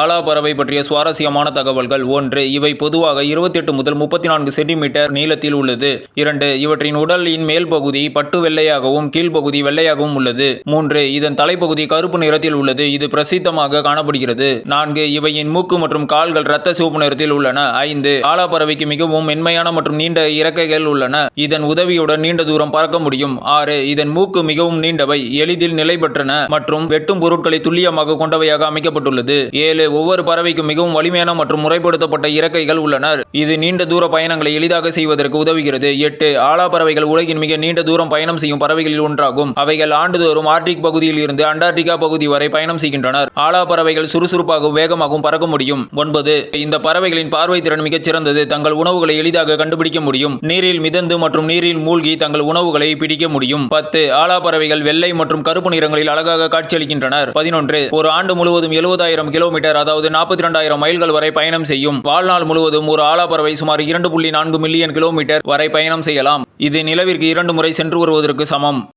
ஆலா பறவை பற்றிய சுவாரஸ்யமான தகவல்கள் ஒன்று இவை பொதுவாக 28 முதல் முப்பத்தி நான்கு சென்டிமீட்டர் நீளத்தில் உள்ளது. இரண்டு இவற்றின் உடலின் மேல் பகுதி பட்டு வெள்ளையாகவும் கீழ்ப்பகுதி வெள்ளையாகவும் உள்ளது. மூன்று இதன் தலைப்பகுதி கருப்பு நிறத்தில் உள்ளது. இது பிரசித்தமாக காணப்படுகிறது. நான்கு இவையின் மூக்கு மற்றும் கால்கள் இரத்த சிவப்பு நிறத்தில் உள்ளன. ஐந்து ஆலா பறவைக்கு மிகவும் மென்மையான மற்றும் நீண்ட இறக்கைகள் உள்ளன. இதன் உதவியுடன் நீண்ட தூரம் பறக்க முடியும். ஆறு இதன் மூக்கு மிகவும் நீண்டவை எளிதில் நிலை பெற்றன மற்றும் வெட்டும் பொருட்களை துல்லியமாக கொண்டவையாக அமைக்கப்பட்டுள்ளது. ஏழு ஒவ்வொரு பறவைக்கும் மிகவும் வலிமையான மற்றும் முறைப்படுத்தப்பட்ட இறக்கைகள் உள்ளன. இது நீண்ட தூர பயணங்களை எளிதாக செய்வதற்கு உதவுகிறது. எட்டு ஆலா பறவைகள் உலகின் மிக நீண்ட தூரம் பயணம் செய்யும் பறவைகளில் ஒன்றாகும். அவைகள் ஆண்டுதோறும் ஆர்டிக் பகுதியில் இருந்து அண்டார்டிகா பகுதி வரை பயணம் செய்கின்றனர். ஆலா பறவைகள் சுறுசுறுப்பாகவும் வேகமாகவும் பறக்க முடியும். ஒன்பது இந்த பறவைகளின் பார்வை திறன் மிகச் சிறந்தது. தங்கள் உணவுகளை எளிதாக கண்டுபிடிக்க முடியும். நீரில் மிதந்து மற்றும் நீரில் மூழ்கி தங்கள் உணவுகளை பிடிக்க முடியும். பத்து ஆலா பறவைகள் வெள்ளை மற்றும் கருப்பு நிறங்களில் அழகாக காட்சியளிக்கின்றனர். பதினொன்று ஒரு ஆண்டு முழுவதும் எழுபதாயிரம் கிலோமீட்டர் அதாவது நாற்பத்தி ரெண்டாயிரம் மைல்கள் வரை பயணம் செய்யும். வாழ்நாள் முழுவதும் ஒரு ஆலா சுமார் இரண்டு புள்ளி நான்கு மில்லியன் கிலோமீட்டர் வரை பயணம் செய்யலாம். இது நிலவிற்கு இரண்டு முறை சென்று வருவதற்கு சமம்.